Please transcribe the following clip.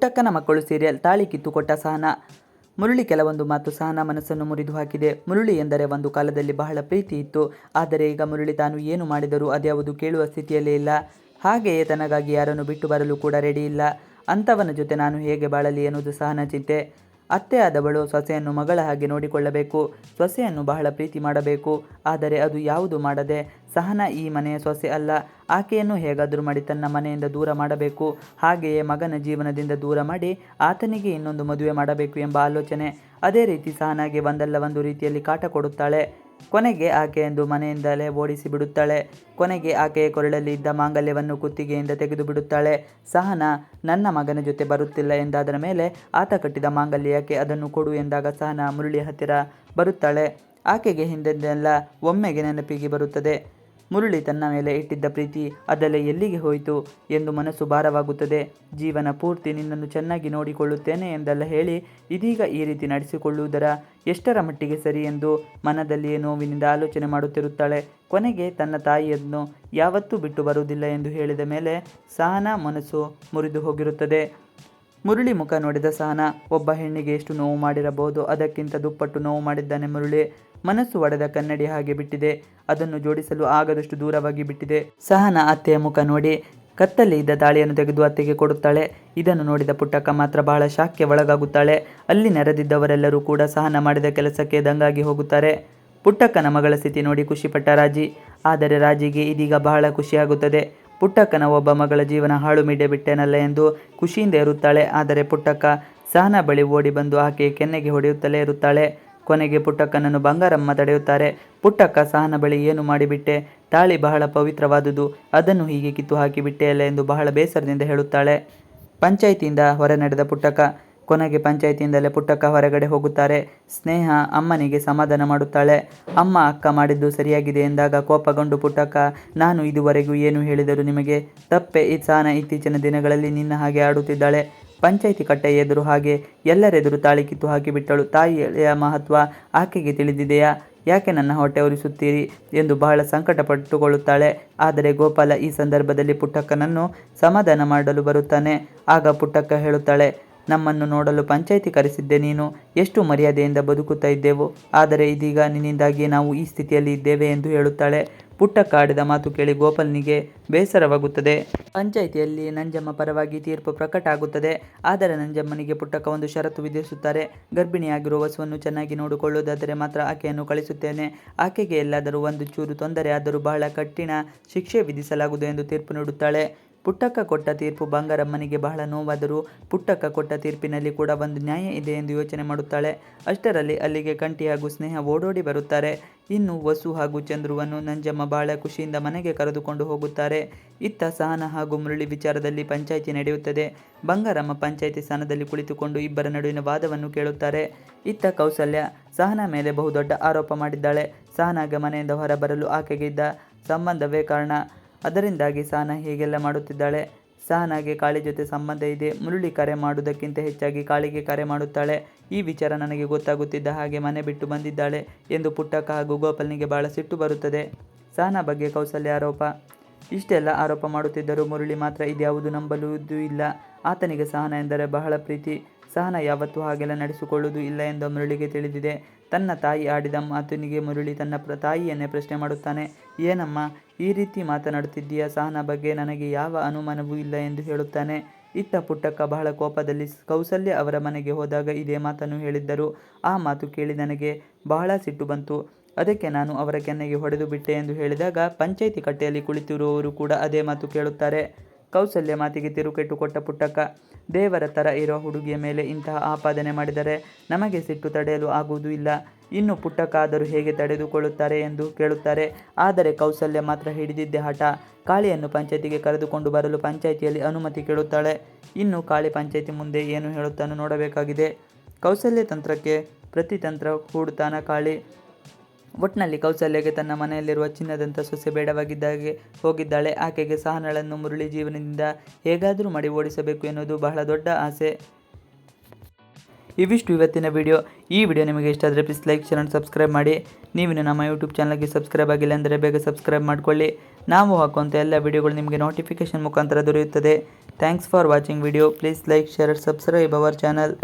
ಪುಟ್ಟಕ್ಕನ ಮಕ್ಕಳು ಸೀರಿಯಲ್ ತಾಳಿ ಕಿತ್ತುಕೊಟ್ಟ ಸಹನ. ಮುರುಳಿ ಕೆಲವೊಂದು ಮಾತು ಸಹನ ಮನಸ್ಸನ್ನು ಮುರಿದು ಹಾಕಿದೆ. ಮುರುಳಿ ಎಂದರೆ ಒಂದು ಕಾಲದಲ್ಲಿ ಬಹಳ ಪ್ರೀತಿ ಇತ್ತು. ಆದರೆ ಈಗ ಮುರುಳಿ ತಾನು ಏನು ಮಾಡಿದರೂ ಅದ್ಯಾವುದು ಕೇಳುವ ಸ್ಥಿತಿಯಲ್ಲೇ ಇಲ್ಲ. ಹಾಗೆಯೇ ತನಗಾಗಿ ಯಾರನ್ನು ಬಿಟ್ಟು ಬರಲು ಕೂಡ ರೆಡಿ ಇಲ್ಲ. ಅಂಥವನ ಜೊತೆ ನಾನು ಹೇಗೆ ಬಾಳಲಿ ಎನ್ನುವುದು ಸಹನ ಚಿಂತೆ. ಅತ್ತೆ ಆದವಳು ಸೊಸೆಯನ್ನು ಮಗಳ ಹಾಗೆ ನೋಡಿಕೊಳ್ಳಬೇಕು. ಸೊಸೆಯನ್ನು ಬಹಳ ಪ್ರೀತಿ ಮಾಡಬೇಕು. ಆದರೆ ಅದು ಯಾವುದು ಮಾಡದೆ ಸಹನ ಈ ಮನೆಯ ಸೊಸೆ ಅಲ್ಲ. ಆಕೆಯನ್ನು ಹೇಗಾದರೂ ಮಾಡಿ ತನ್ನ ಮನೆಯಿಂದ ದೂರ ಮಾಡಬೇಕು. ಹಾಗೆಯೇ ಮಗನ ಜೀವನದಿಂದ ದೂರ ಮಾಡಿ ಆತನಿಗೆ ಇನ್ನೊಂದು ಮದುವೆ ಮಾಡಬೇಕು ಎಂಬ ಆಲೋಚನೆ. ಅದೇ ರೀತಿ ಸಹನಾಗೆ ಒಂದಲ್ಲ ಒಂದು ರೀತಿಯಲ್ಲಿ ಕಾಟ ಕೊಡುತ್ತಾಳೆ. ಕೊನೆಗೆ ಆಕೆಯಂದು ಮನೆಯಿಂದಲೇ ಓಡಿಸಿ ಬಿಡುತ್ತಾಳೆ. ಕೊನೆಗೆ ಆಕೆಯ ಕೊರಳಲ್ಲಿ ಇದ್ದ ಮಾಂಗಲ್ಯವನ್ನು ಕುತ್ತಿಗೆಯಿಂದ ತೆಗೆದು ಬಿಡುತ್ತಾಳೆ. ಸಹನ, ನನ್ನ ಮಗನ ಜೊತೆ ಬರುತ್ತಿಲ್ಲ ಎಂದಾದರ ಮೇಲೆ ಆತ ಕಟ್ಟಿದ ಮಾಂಗಲ್ಯಕ್ಕೆ ಅದನ್ನು ಕೊಡು ಎಂದಾಗ ಸಹನ ಮುರುಳಿ ಹತ್ತಿರ ಬರುತ್ತಾಳೆ. ಆಕೆಗೆ ಹಿಂದೆಂದೆಲ್ಲ ಒಮ್ಮೆಗೆ ನೆನಪಿಗೆ ಬರುತ್ತದೆ. ಮುರಳಿ ತನ್ನ ಮೇಲೆ ಇಟ್ಟಿದ್ದ ಪ್ರೀತಿ ಅದೆಲ್ಲ ಎಲ್ಲಿಗೆ ಹೋಯಿತು ಎಂದು ಮನಸ್ಸು ಭಾರವಾಗುತ್ತದೆ. ಜೀವನ ಪೂರ್ತಿ ನಿನ್ನನ್ನು ಚೆನ್ನಾಗಿ ನೋಡಿಕೊಳ್ಳುತ್ತೇನೆ ಎಂದೆಲ್ಲ ಹೇಳಿ ಇದೀಗ ಈ ರೀತಿ ನಡೆಸಿಕೊಳ್ಳುವುದರ ಎಷ್ಟರ ಮಟ್ಟಿಗೆ ಸರಿ ಎಂದು ಮನದಲ್ಲಿಯೇ ನೋವಿನಿಂದ ಆಲೋಚನೆ ಮಾಡುತ್ತಿರುತ್ತಾಳೆ. ಕೊನೆಗೆ ತನ್ನ ತಾಯಿಯನ್ನು ಯಾವತ್ತೂ ಬಿಟ್ಟು ಬರುವುದಿಲ್ಲ ಎಂದು ಹೇಳಿದ ಮೇಲೆ ಸಹನ ಮನಸ್ಸು ಮುರಿದು ಹೋಗಿರುತ್ತದೆ. ಮುರುಳಿ ಮುಖ ನೋಡಿದ ಸಹನ, ಒಬ್ಬ ಹೆಣ್ಣಿಗೆ ಎಷ್ಟು ನೋವು ಮಾಡಿರಬಹುದು? ಅದಕ್ಕಿಂತ ದುಪ್ಪಟ್ಟು ನೋವು ಮಾಡಿದ್ದಾನೆ ಮುರಳಿ. ಮನಸ್ಸು ಒಡೆದ ಕನ್ನಡಿ ಹಾಗೆ ಬಿಟ್ಟಿದೆ. ಅದನ್ನು ಜೋಡಿಸಲು ಆಗದಷ್ಟು ದೂರವಾಗಿ ಬಿಟ್ಟಿದೆ. ಸಹನ ಅತ್ತೆಯ ಮುಖ ನೋಡಿ ಕತ್ತಲ್ಲಿ ಇದ್ದ ತಾಳಿಯನ್ನು ತೆಗೆದು ಅತ್ತೆಗೆ ಕೊಡುತ್ತಾಳೆ. ಇದನ್ನು ನೋಡಿದ ಪುಟ್ಟಕ್ಕ ಮಾತ್ರ ಬಹಳ ಶಾಕ್ಯ ಒಳಗಾಗುತ್ತಾಳೆ. ಅಲ್ಲಿ ನೆರೆದಿದ್ದವರೆಲ್ಲರೂ ಕೂಡ ಸಹನ ಮಾಡಿದ ಕೆಲಸಕ್ಕೆ ದಂಗಾಗಿ ಹೋಗುತ್ತಾರೆ. ಪುಟ್ಟಕ್ಕನ ಮಗಳ ಸ್ಥಿತಿ ನೋಡಿ ಖುಷಿಪಟ್ಟ ರಾಜಿ. ಆದರೆ ರಾಜಿಗೆ ಇದೀಗ ಬಹಳ ಖುಷಿಯಾಗುತ್ತದೆ. ಪುಟ್ಟಕ್ಕನ ಒಬ್ಬ ಮಗಳ ಜೀವನ ಹಾಳು ಮೀಡೆ ಬಿಟ್ಟೇನಲ್ಲ ಎಂದು ಖುಷಿಯಿಂದ ಇರುತ್ತಾಳೆ. ಆದರೆ ಪುಟ್ಟಕ್ಕ ಸಹನ ಬಳಿ ಓಡಿ ಬಂದು ಆಕೆ ಕೆನ್ನೆಗೆ ಹೊಡೆಯುತ್ತಲೇ ಇರುತ್ತಾಳೆ. ಕೊನೆಗೆ ಪುಟ್ಟಕ್ಕನನ್ನು ಬಂಗಾರಮ್ಮ ತಡೆಯುತ್ತಾರೆ. ಪುಟ್ಟಕ್ಕ ಸಹನ ಬಳಿ ಏನು ಮಾಡಿಬಿಟ್ಟೆ? ತಾಳಿ ಬಹಳ ಪವಿತ್ರವಾದುದು. ಅದನ್ನು ಹೀಗೆ ಕಿತ್ತು ಹಾಕಿಬಿಟ್ಟೆಯಲ್ಲ ಎಂದು ಬಹಳ ಬೇಸರದಿಂದ ಹೇಳುತ್ತಾಳೆ. ಪಂಚಾಯಿತಿಯಿಂದ ಹೊರ ನಡೆದ ಪುಟ್ಟಕ್ಕ ಕೊನೆಗೆ ಪಂಚಾಯಿತಿಯಿಂದಲೇ ಪುಟ್ಟಕ್ಕ ಹೊರಗಡೆ ಹೋಗುತ್ತಾರೆ. ಸ್ನೇಹ ಅಮ್ಮನಿಗೆ ಸಮಾಧಾನ ಮಾಡುತ್ತಾಳೆ. ಅಮ್ಮ ಅಕ್ಕ ಮಾಡಿದ್ದು ಸರಿಯಾಗಿದೆ ಎಂದಾಗ ಕೋಪಗೊಂಡು, ಪುಟ್ಟಕ್ಕ, ನಾನು ಇದುವರೆಗೂ ಏನು ಹೇಳಿದರು ನಿಮಗೆ? ತಪ್ಪೆ. ಸಾನ ಇತ್ತೀಚಿನ ದಿನಗಳಲ್ಲಿ ನಿನ್ನ ಹಾಗೆ ಆಡುತ್ತಿದ್ದಾಳೆ. ಪಂಚಾಯಿತಿ ಕಟ್ಟೆ ಎದುರು ಹಾಗೆ ಎಲ್ಲರೆದುರು ತಾಳಿ ಕಿತ್ತು ಹಾಕಿಬಿಟ್ಟಳು. ತಾಯಿಯ ಮಹತ್ವ ಆಕೆಗೆ ತಿಳಿದಿದೆಯಾ? ಯಾಕೆ ನನ್ನ ಹೊಟ್ಟೆ ಉರಿಸುತ್ತೀರಿ ಎಂದು ಬಹಳ ಸಂಕಟ ಪಟ್ಟುಕೊಳ್ಳುತ್ತಾಳೆ ಆದರೆ ಗೋಪಾಲ ಈ ಸಂದರ್ಭದಲ್ಲಿ ಪುಟ್ಟಕ್ಕನನ್ನು ಸಮಾಧಾನ ಮಾಡಲು ಬರುತ್ತಾನೆ. ಆಗ ಪುಟ್ಟಕ್ಕ ಹೇಳುತ್ತಾಳೆ ನಮ್ಮನ್ನು ನೋಡಲು ಪಂಚಾಯಿತಿ ಕರೆಸಿದ್ದೆ ನೀನು. ಎಷ್ಟು ಮರ್ಯಾದೆಯಿಂದ ಬದುಕುತ್ತಾ ಇದ್ದೆವು. ಆದರೆ ಇದೀಗ ನಿನ್ನಿಂದಾಗಿ ನಾವು ಈ ಸ್ಥಿತಿಯಲ್ಲಿ ಇದ್ದೇವೆ ಎಂದು ಹೇಳುತ್ತಾಳೆ. ಪುಟ್ಟ ಕಾಡಿದ ಮಾತು ಕೇಳಿ ಗೋಪಾಲ್ನಿಗೆ ಬೇಸರವಾಗುತ್ತದೆ. ಪಂಚಾಯಿತಿಯಲ್ಲಿ ನಂಜಮ್ಮ ಪರವಾಗಿ ತೀರ್ಪು ಪ್ರಕಟ ಆಗುತ್ತದೆ. ಆದರೆ ನಂಜಮ್ಮನಿಗೆ ಪುಟ್ಟಕ್ಕ ಒಂದು ಷರತ್ತು ವಿಧಿಸುತ್ತಾರೆ. ಗರ್ಭಿಣಿಯಾಗಿರುವ ವಸುವನ್ನು ಚೆನ್ನಾಗಿ ನೋಡಿಕೊಳ್ಳುವುದಾದರೆ ಮಾತ್ರ ಆಕೆಯನ್ನು ಕಳಿಸುತ್ತೇನೆ. ಆಕೆಗೆ ಎಲ್ಲಾದರೂ ಒಂದು ಚೂರು ತೊಂದರೆ ಆದರೂ ಬಹಳ ಕಠಿಣ ಶಿಕ್ಷೆ ವಿಧಿಸಲಾಗುವುದು ಎಂದು ತೀರ್ಪು ನೀಡುತ್ತಾಳೆ. ಪುಟ್ಟಕ್ಕ ಕೊಟ್ಟ ತೀರ್ಪು ಬಂಗಾರಮ್ಮನಿಗೆ ಬಹಳ ನೋವಾದರೂ ಪುಟ್ಟಕ್ಕ ಕೊಟ್ಟ ತೀರ್ಪಿನಲ್ಲಿ ಕೂಡ ಒಂದು ನ್ಯಾಯ ಇದೆ ಎಂದು ಯೋಚನೆ ಮಾಡುತ್ತಾಳೆ. ಅಷ್ಟರಲ್ಲಿ ಅಲ್ಲಿಗೆ ಕಂಠಿ ಹಾಗೂ ಸ್ನೇಹ ಓಡೋಡಿ ಬರುತ್ತಾರೆ. ಇನ್ನು ವಸು ಹಾಗೂ ಚಂದ್ರುವನ್ನು ನಂಜಮ್ಮ ಬಹಳ ಖುಷಿಯಿಂದ ಮನೆಗೆ ಕರೆದುಕೊಂಡು ಹೋಗುತ್ತಾರೆ. ಇತ್ತ ಸಹನ ಹಾಗೂ ಮುರಳಿ ವಿಚಾರದಲ್ಲಿ ಪಂಚಾಯಿತಿ ನಡೆಯುತ್ತದೆ. ಬಂಗಾರಮ್ಮ ಪಂಚಾಯಿತಿ ಸ್ಥಾನದಲ್ಲಿ ಕುಳಿತುಕೊಂಡು ಇಬ್ಬರ ನಡುವಿನ ವಾದವನ್ನು ಕೇಳುತ್ತಾರೆ. ಇತ್ತ ಕೌಸಲ್ಯ ಸಹನ ಮೇಲೆ ಬಹುದೊಡ್ಡ ಆರೋಪ ಮಾಡಿದ್ದಾಳೆ. ಸಹನಾಗ ಮನೆಯಿಂದ ಹೊರಬರಲು ಆಕೆಗೆ ಇದ್ದ ಸಂಬಂಧವೇ ಕಾರಣ. ಅದರಿಂದಾಗಿ ಸಹನಾ ಹೀಗೆಲ್ಲ ಮಾಡುತ್ತಿದ್ದಾಳೆ. ಸಹನಾಗೆ ಕಾಳಿ ಜೊತೆ ಸಂಬಂಧ ಇದೆ. ಮುರುಳಿ ಕರೆ ಮಾಡುವುದಕ್ಕಿಂತ ಹೆಚ್ಚಾಗಿ ಕಾಳಿಗೆ ಕರೆ ಮಾಡುತ್ತಾಳೆ. ಈ ವಿಚಾರ ನನಗೆ ಗೊತ್ತಾಗುತ್ತಿದ್ದ ಹಾಗೆ ಮನೆ ಬಿಟ್ಟು ಬಂದಿದ್ದಾಳೆ ಎಂದು ಪುಟ್ಟಕ್ಕ ಹಾಗೂ ಗೋಪಾಲ್ನಿಗೆ ಬಹಳ ಸಿಟ್ಟು ಬರುತ್ತದೆ. ಸಹನಾ ಬಗ್ಗೆ ಕೌಸಲ್ಯ ಆರೋಪ. ಇಷ್ಟೆಲ್ಲ ಆರೋಪ ಮಾಡುತ್ತಿದ್ದರೂ ಮುರುಳಿ ಮಾತ್ರ ಇದ್ಯಾವುದು ನಂಬಲುವುದೂ ಇಲ್ಲ. ಆತನಿಗೆ ಸಹನ ಎಂದರೆ ಬಹಳ ಪ್ರೀತಿ. ಸಹನ ಯಾವತ್ತೂ ಹಾಗೆಲ್ಲ ನಡೆಸಿಕೊಳ್ಳುವುದು ಇಲ್ಲ ಎಂದು ಮುರಳಿಗೆ ತಿಳಿದಿದೆ. ತನ್ನ ತಾಯಿ ಆಡಿದ ಮಾತಿನಿಗೆ ಮುರಳಿ ತನ್ನ ಪ್ರ ತಾಯಿಯನ್ನೇ ಪ್ರಶ್ನೆ ಮಾಡುತ್ತಾನೆ. ಏನಮ್ಮ, ಈ ರೀತಿ ಮಾತನಾಡುತ್ತಿದ್ದೀಯ? ಸಹನ ಬಗ್ಗೆ ನನಗೆ ಯಾವ ಅನುಮಾನವೂ ಇಲ್ಲ ಎಂದು ಹೇಳುತ್ತಾನೆ. ಇತ್ತ ಪುಟ್ಟಕ್ಕ ಬಹಳ ಕೋಪದಲ್ಲಿ ಕೌಸಲ್ಯ ಅವರ ಮನೆಗೆ ಹೋದಾಗ ಇದೇ ಮಾತನ್ನು ಹೇಳಿದ್ದರು. ಆ ಮಾತು ಕೇಳಿ ನನಗೆ ಬಹಳ ಸಿಟ್ಟು ಬಂತು. ಅದಕ್ಕೆ ನಾನು ಅವರ ಕೆನ್ನೆಗೆ ಹೊಡೆದು ಬಿಟ್ಟೆ ಎಂದು ಹೇಳಿದಾಗ ಪಂಚಾಯಿತಿ ಕಟ್ಟೆಯಲ್ಲಿ ಕುಳಿತಿರುವವರು ಕೂಡ ಅದೇ ಮಾತು ಕೇಳುತ್ತಾರೆ. ಕೌಸಲ್ಯ ಮಾತಿಗೆ ತಿರುಕೆಟ್ಟು ಕೊಟ್ಟ ಪುಟ್ಟಕ್ಕ ದೇವರ ಥರ ಇರೋ ಹುಡುಗಿಯ ಮೇಲೆ ಇಂತಹ ಆಪಾದನೆ ಮಾಡಿದರೆ ನಮಗೆ ಸಿಟ್ಟು ತಡೆಯಲು ಆಗುವುದೂ ಇಲ್ಲ. ಇನ್ನು ಪುಟ್ಟಕ್ಕಾದರೂ ಹೇಗೆ ತಡೆದುಕೊಳ್ಳುತ್ತಾರೆ ಎಂದು ಕೇಳುತ್ತಾರೆ. ಆದರೆ ಕೌಸಲ್ಯ ಮಾತ್ರ ಹಿಡಿದಿದ್ದೆ ಹಠ. ಕಾಳಿಯನ್ನು ಪಂಚಾಯತಿಗೆ ಕರೆದುಕೊಂಡು ಬರಲು ಪಂಚಾಯಿತಿಯಲ್ಲಿ ಅನುಮತಿ ಕೇಳುತ್ತಾಳೆ. ಇನ್ನು ಕಾಳಿ ಪಂಚಾಯಿತಿ ಮುಂದೆ ಏನು ಹೇಳುತ್ತಾನೋ ನೋಡಬೇಕಾಗಿದೆ. ಕೌಸಲ್ಯ ತಂತ್ರಕ್ಕೆ ಪ್ರತಿ ತಂತ್ರ ಹೂಡುತ್ತಾನ ಕಾಳಿ? ಒಟ್ನಲ್ಲಿ ಕೌಸಲ್ಯಗೆ ತನ್ನ ಮನೆಯಲ್ಲಿರುವ ಚಿನ್ನದಂಥ ಸೊಸೆ ಬೇಡವಾಗಿದ್ದಾಗೆ ಹೋಗಿದ್ದಾಳೆ. ಆಕೆಗೆ ಸಹನಳನ್ನು ಮುರಳಿ ಜೀವನದಿಂದ ಹೇಗಾದರೂ ಮಾಡಿ ಓಡಿಸಬೇಕು ಎನ್ನುವುದು ಬಹಳ ದೊಡ್ಡ ಆಸೆ. ಇವಿಷ್ಟು ಇವತ್ತಿನ ವಿಡಿಯೋ. ಈ ವಿಡಿಯೋ ನಿಮಗೆ ಇಷ್ಟ ಆದರೆ ಪ್ಲೀಸ್ ಲೈಕ್ ಚಾನಲ್ ಸಬ್ಸ್ಕ್ರೈಬ್ ಮಾಡಿ. ನೀವಿನ್ನು ನಮ್ಮ ಯೂಟ್ಯೂಬ್ ಚಾನಲ್ಗೆ ಸಬ್ಸ್ಕ್ರೈಬ್ ಆಗಿಲ್ಲ ಅಂದರೆ ಬೇಗ ಸಬ್ಸ್ಕ್ರೈಬ್ ಮಾಡಿಕೊಳ್ಳಿ. ನಾವು ಹಾಕುವಂಥ ಎಲ್ಲ ವಿಡಿಯೋಗಳು ನಿಮಗೆ ನೋಟಿಫಿಕೇಷನ್ ಮುಖಾಂತರ ದೊರೆಯುತ್ತದೆ. Thanks for watching video please like share subscribe our channel